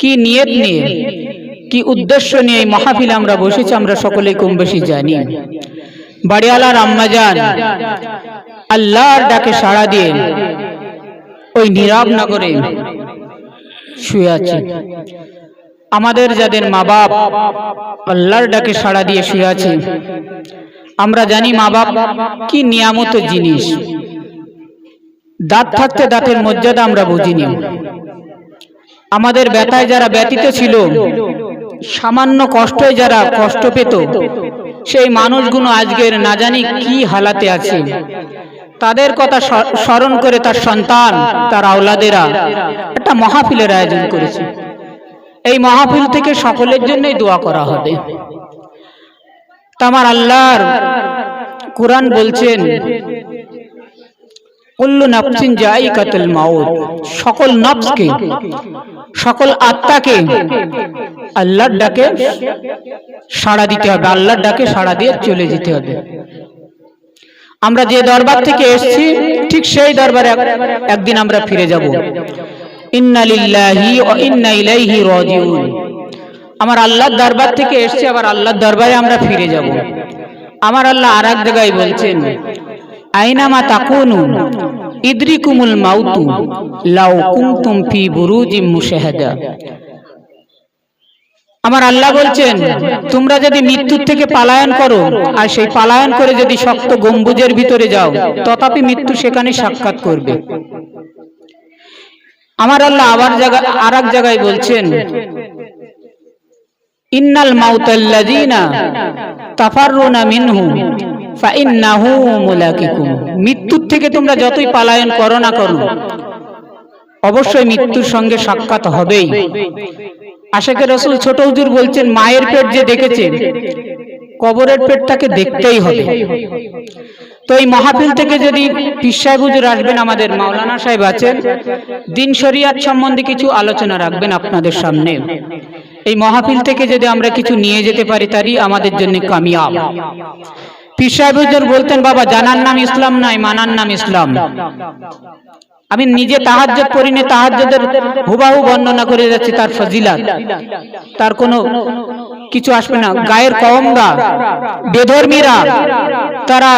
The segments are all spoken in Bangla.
কি নিয়ত নিয়ে, কি উদ্দেশ্য নিয়ে এই মাহফিলে আমরা বসেছি আমরা সকলেই কম বেশি জানি। বাড়িওয়ালার আম্মাজান আল্লাহর ডাকে সাড়া দিয়ে ওই নীরব নগরে শুয়ে আছে। আমাদের যাদের মা বাপ আল্লাহর ডাকে সাড়া দিয়ে শুয়ে আছে, আমরা জানি মা বাপ কি নিয়ামত জিনিস। দাঁত থাকতে দাঁতের মর্যাদা আমরা বুঝিনি। আমাদের ব্যথায় যারা ব্যতীত ছিল সামান্য কষ্টে যারা কষ্ট পেত সেই মানুষগুলো আজকের না জানি কি হালাতে আছে। তাদের কথা স্মরণ করে তার সন্তান তার আওলাদেরা একটা মহাফিলের আয়োজন করেছে। এই মহাফিল থেকে সকলের জন্যই দোয়া করা হবে। তামার আল্লাহর কোরআন বলছেন কুল্লু নাফসিন জাইকাতুল মাউত। সকল নফসকে সকল আত্মাকে আল্লাহর ডাকে সাড়া দিতে হবে, আল্লাহর ডাকে সাড়া দিয়ে চলে যেতে হবে। আমরা যে দরবার থেকে এসেছি, ঠিক সেই দরবারে একদিন আমরা ফিরে যাব। ইন্না লিল্লাহি ওয়া ইন্না ইলাইহি রাজিউন। আমার আল্লাহর দরবার থেকে এসেছি, আবার আল্লাহর দরবারে আমরা ফিরে যাব। আমার আল্লাহ আর এক জায়গায় বলছেন, আইনামা তাকুনু? ইদরিকুমুল মাউতু, লাউ কুনতুম ফি বুরুজিম মুশাহাদা। আমার আল্লাহ বলছেন, তোমরা যদি মৃত্যুর থেকে পালায়ন করো, আর সেই পালায়ন করে যদি শক্ত গম্বুজের ভিতরে যাও, তথাপি মৃত্যু সেখানে সাক্ষাৎ করবে। আমার আল্লাহ আবার জায়গা আর এক জায়গায় বলছেন, ইন্নাল মাউতাল্লাযীনা তাফাররুনা মিনহু মৃত্যুর থেকে তোমরা যতই পালায়ন করো না করো, অবশ্যই মৃত্যুর সঙ্গে সাক্ষাৎ হবেই। আশেকে রসুল ছোট হুজুর বলছেন, মায়ের পেট যে দেখেছে, কবরের পেটটাকে দেখতেই হবে। তো এই মাহফিল থেকে যদি পীর সাহেব হুজুর আসবেন, আমাদের মাওলানা সাহেব আছেন, দিন শরিয়াত সম্বন্ধে কিছু আলোচনা রাখবেন আপনাদের সামনে। এই মাহফিল থেকে যদি আমরা কিছু নিয়ে যেতে পারি, তারই আমাদের জন্য কামিয়াব। পীর বলতেন, বাবা, জানার নাম ইসলাম নয় মানার নাম ইসলাম। আমি নিজে তাহাজ্জুদ পড়িনি তাহাজ্জুদের হুবাহু বর্ণনা করে যাচ্ছি, তার ফজিলাত। তার কোনো কিছু আসবে না। গায়ের কওমরা, বেধর্মীরা, তারা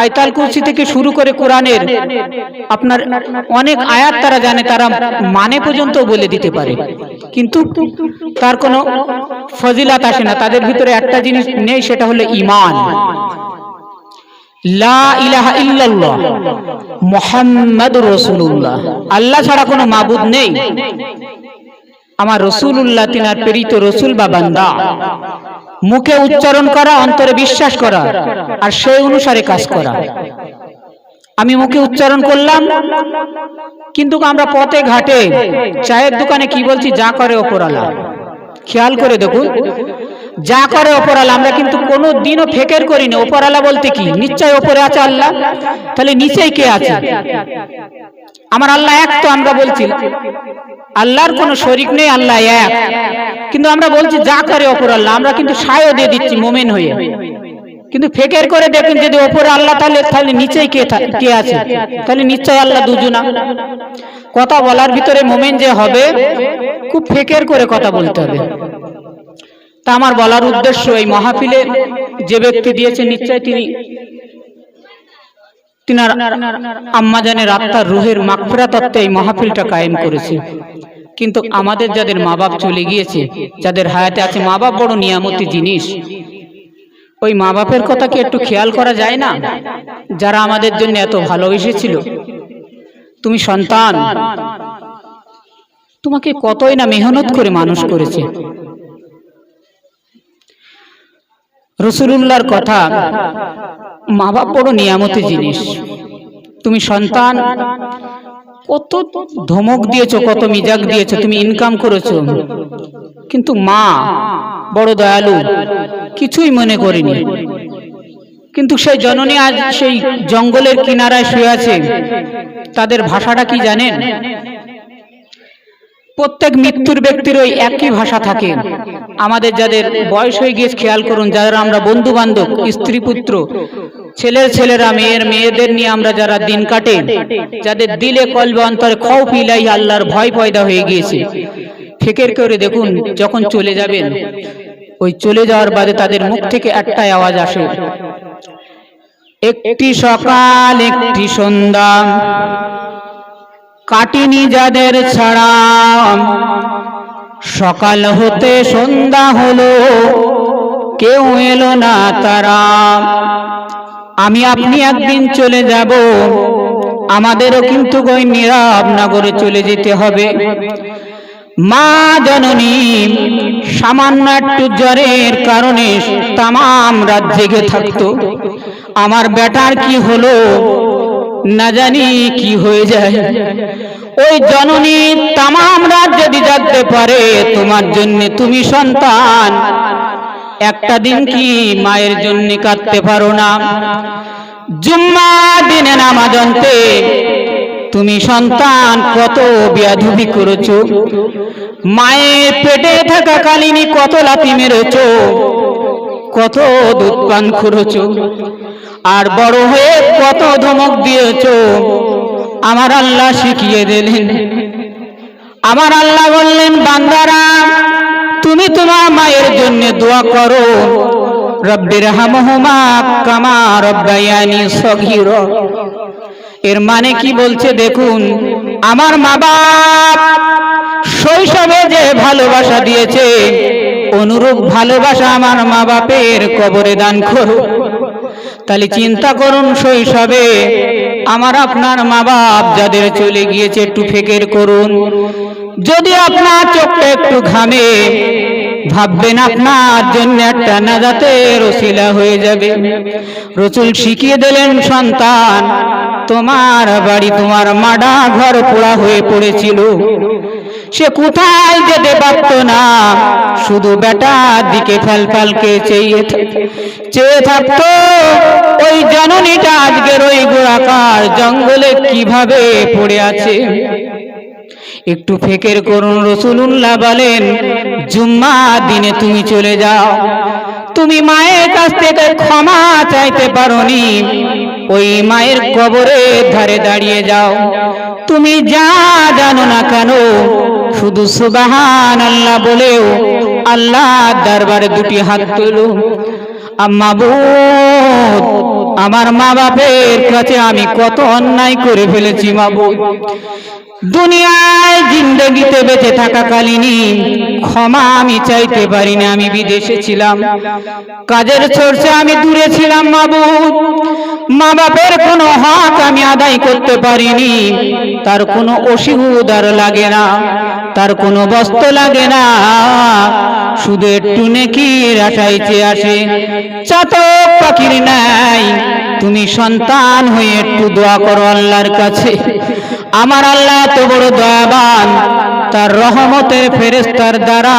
আয়তাল কুরসি থেকে শুরু করে কোরআনের আপনার অনেক আয়াত তারা জানে, তারা মানে পর্যন্ত বলে দিতে পারে। কিন্তু তার কোনো ফজিলাত আসে না। তাদের ভিতরে একটা জিনিস নেই, সেটা হলো ঈমান। মুহাম্মাদুর রাসূলুল্লাহ। আল্লাহ ছাড়া কোনো মাবুদ নেই। আমার রসুল্লাহ তিনার প্রেরিত রসুল বা বান্দা। মুখে উচ্চারণ করা, অন্তরে বিশ্বাস করা, আর সেই অনুসারে কাজ করা। আমি মুখে উচ্চারণ করলাম, কিন্তু আমরা পথে, ঘাটে, চায়ের দোকানে কি বলছি, যা করে ওপরালা খেয়াল করে দেখুন যা করে ওপরালা আমরা কিন্তু কোনো দিনও ফেকের করি না ওপরালা বলতে কি? নিশ্চয় ওপরে আছে আল্লাহ? তাহলে নিচেই কে আছে? আমার আল্লাহ এক তো আমরা বলছি। আল্লাহর কোনো শরিক নেই, আল্লাহ এক। কিন্তু আমরা বলছি, যা করে ওপর আল্লাহ আমরা কিন্তু সায়ও দিয়ে দিচ্ছি, মোমেন হয়ে। কিন্তু ফেকের করে দেখুন, যদি ওপরে আল্লাহ, তাহলে তাহলে নিচেই কে কে আছে? তাহলে নিশ্চয় আল্লাহ দুজনা। কথা বলার ভিতরে মোমেন যে হবে, খুব ফেকের করে কথা বলতে হবে। তা আমার বলার উদ্দেশ্য এই মাহফিলে যে ব্যক্তি দিয়েছে, নিশ্চয় তিনি তিনার আম্মাজানের আত্মার রুহের মাগফিরা তত্ত্বে এই মাহফিলটা কায়েম করেছে। কিন্তু আমাদের যাদের মা বাপ চলে গিয়েছে, যাদের হায়াতে আছে মা বাপ বড় নিয়ামতি জিনিস। ওই মা বাপের কথা কি একটু খেয়াল করা যায় না? যারা আমাদের জন্য এত ভালোবেসেছিল তুমি সন্তান। তোমাকে কতই না মেহনত করে মানুষ করেছে। রসুলুল্লাহর কথা মা বাপ বড় নিয়ামতি জিনিস। তুমি সন্তান, কত ধমক দিয়েছ, কত মিজাক দিয়েছ, তুমি ইনকাম করেছ। কিন্তু মা বড় দয়ালু, কিছুই মনে করেনি। কিন্তু সেই জননী আজ সেই জঙ্গলের কিনারায় শুয়ে আছে, তাদের ভাষাটা কি জানেন? প্রত্যেক মৃত্যুর ব্যক্তির ওই একই ভাষা থাকে। আমাদের যাদের বয়স হয়ে গিয়েছে, খেয়াল করুন, যারা আমরা বন্ধু বান্ধব স্ত্রী পুত্র, ছেলের ছেলেরা, মেয়ের মেয়েদের নিয়ে আমরা যারা দিন কাটে, যাদের দিলে কলবে, অন্তরে খৌ ফিলাই আল্লাহর ভয় পয়দা হয়ে গিয়েছে। ফেকের করে দেখুন, যখন চলে যাবেন, ওই চলে যাওয়ার বাদে তাদের মুখ থেকে একটাই আওয়াজ আসে। একটি সকাল, একটি সন্ধ্যা। কাটিনি যাদের ছাড়া। সকাল হতে সন্ধ্যা হলো, কেউ এলো না তারা। আমি আপনি একদিন চলে যাব, আমাদেরও কিন্তু ওই নীরব নগরে চলে যেতে হবে। মা জননী, সামান্য একটু জ্বরের কারণে তামাম রাত জেগে থাকতো। আমার বেটার কি হলো? না জানি কি হয়ে যায়। ওই জননী তামাম রাত যদি জাগতে পারে, তোমার জন্য তুমি সন্তান। একটা দিন কি মায়ের জন্য কাঁদতে পারো না। জুম্মা দিনে নামাজ অন্তে তুমি সন্তান কত বিয়াধুবি করেছ? মায়ের পেটে থাকা কালিনী কত লাথি মেরেছ? কত দুধ পান আর বড় হয়ে কত ধমক দিয়েছ? আমার আল্লাহ শিখিয়ে দিলেন। আমার আল্লাহ বললেন, বান্দারা, তুমি তোমার মায়ের জন্য দোয়া করো। রব্বির হামহুমা কামা রব্বায়ানি সগীর। এর মানে কি বলছে দেখুন, আমার মা বাপ শৈশবে যে ভালোবাসা দিয়েছে অনুরূপ ভালোবাসা আমার মা বাপের কবরে দান করো তাহলে চিন্তা করুন শৈশবে আমার আপনার মা বাপ যাদের চলে গিয়েছে একটু ফেকের করুন। যদি আপনার চোখটা একটু ঘামে, ভাববেন আপনার জন্য একটা নাজাতের ওসিলা হয়ে যাবে। রসুল শিখিয়ে দিলেন, সন্তান, তোমার বাড়ি তোমার মাডা ঘর পোড়া হয়ে পড়েছিল। সে কোথায় যেতে পারত না? শুধু বেটার দিকে ফেল ফেলকে চেয়ে চেয়ে থাকতো। ওই জননীটা আজকের ওই গোড়াকার জঙ্গলে কীভাবে পড়ে আছে? একটু ফেকের করুন রসুলুল্লাহ বলেন, জুম্মা দিনে তুমি চলে যাও। তুমি মায়ের কাছ থেকে ক্ষমা চাইতে পারোনি। ওই মায়ের কবরের ধারে দাঁড়িয়ে যাও। তুমি যা জানো না কেন শুধু সুবাহান আল্লাহ বলেও আল্লাহ দরবারে দুটি হাত তুলো আম্মা বোধ আমার মা বাপের কাছে আমি কত অন্যায় করে ফেলেছি মাবুদ দুনিয়ায় জিন্দগিতে বেঁচে থাকাকালীনই ক্ষমা আমি চাইতে পারি না আমি বিদেশে ছিলাম। কাজের চর্চে আমি দূরে ছিলাম মাবুদ মা বাপের কোনো হক আমি আদায় করতে পারিনি, তার কোনো অসুবিধার লাগে না। তার কোনো বস্ত্র লাগে না। একটু নেকি আশায় চেয়ে আসে? চাতক পাখির নাই তুমি সন্তান হয়ে একটু দোয়া করো আল্লাহর কাছে। আমার আল্লাহ এত বড় দয়াবান, তার রহমতের ফেরেস্তার দ্বারা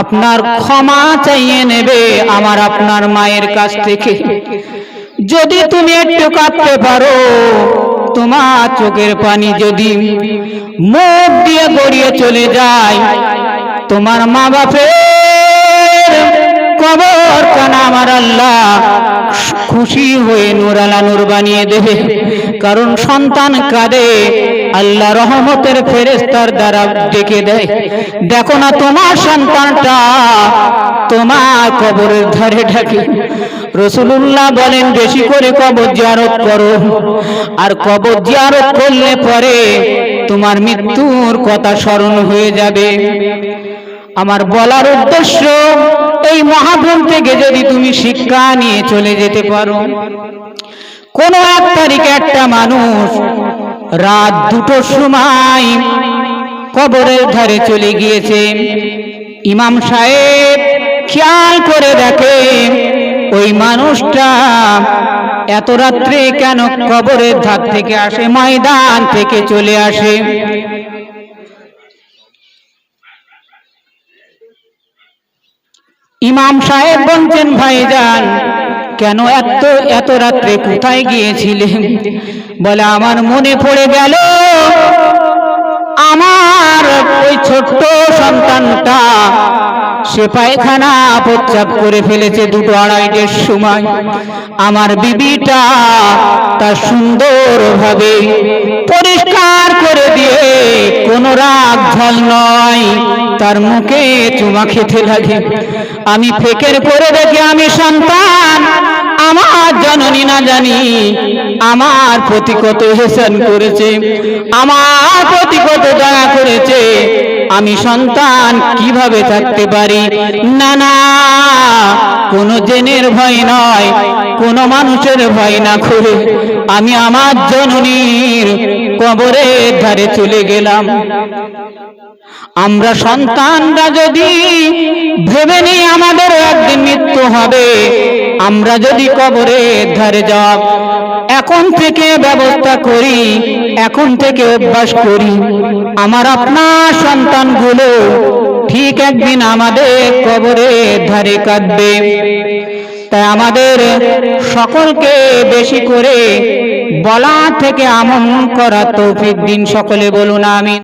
আপনার ক্ষমা চাইয়ে নেবে আমার আপনার মায়ের কাছ থেকে। যদি তুমি একটু কাঁদতে পারো তোমার চোখের পানি যদি মুখ দিয়ে গড়িয়ে চলে যায়, তোমার মা বাপের কবর কানা আমার আল্লাহ খুশি হয়ে নুরালা নূর বানিয়ে দেবে। কারণ সন্তান কাঁদে আল্লাহ রহমতের ফেরেস্তার দ্বারা ডেকে দেয়। দেখো না তোমার সন্তানটা, তোমার কবরের ধারে ঢাকে। রসুল্লাহ বলেন, বেশি করে কবর জিয়ারত করো। আর কবর জিয়ারত করলে পরে তোমার মৃত্যুর কথা স্মরণ হয়ে যাবে। আমার বলার উদ্দেশ্য, এই মহাভূম থেকে যদি তুমি শিক্ষা নিয়ে চলে যেতে পারো। কোন এক তারিখে একটা মানুষ রাত দুটোর সময় কবরের ধারে চলে গিয়েছে। ইমাম সাহেব খেয়াল করে দেখে, ওই মানুষটা এত রাত্রে কেন কবরের ধার থেকে আসে, ময়দান থেকে চলে আসে? ইমাম সাহেব বলছেন, ভাইজান কেন এত এত রাত্রে কোথায় গিয়েছিলেন বলে, আমার মনে পড়ে গেল, আমার ওই ছোট্ট সন্তানটা সে পায়খানা প্রচ্চাপ করে ফেলেছে দুটো আড়াইটের সময়। আমার বিবিটা তা সুন্দরভাবে পরিষ্কার করে দিয়ে কোনো রাগ ঝল নয়, তার মুখে চুমা খেতে লাগে। আমি ফেকের করে দেখি আমি সন্তান। আমার জননী না জানি, আমার প্রতি কত হেসান করেছে, আমার প্রতি কত দয়া করেছে। আমি সন্তান কীভাবে থাকতে পারি? না না, কোনো জেনের ভয় নয়, কোনো মানুষের ভয় না করে আমি আমার জননীর কবরের ধারে চলে গেলাম। আমরা সন্তানরা যদি ভেবে নিই আমাদের একদিন মৃত্যু হবে, আমরা যদি কবরের ধারে যাব এখন থেকে ব্যবস্থা করি, এখন থেকে অভ্যাস করি, আমার আপনার সন্তানগুলো ঠিক একদিন আমাদের কবরের ধারে কাঁদবে। তাই আমাদের সকলকে বেশি করে বলা থেকে আমন করা তৌফিক দিন সকলে বলুন আমি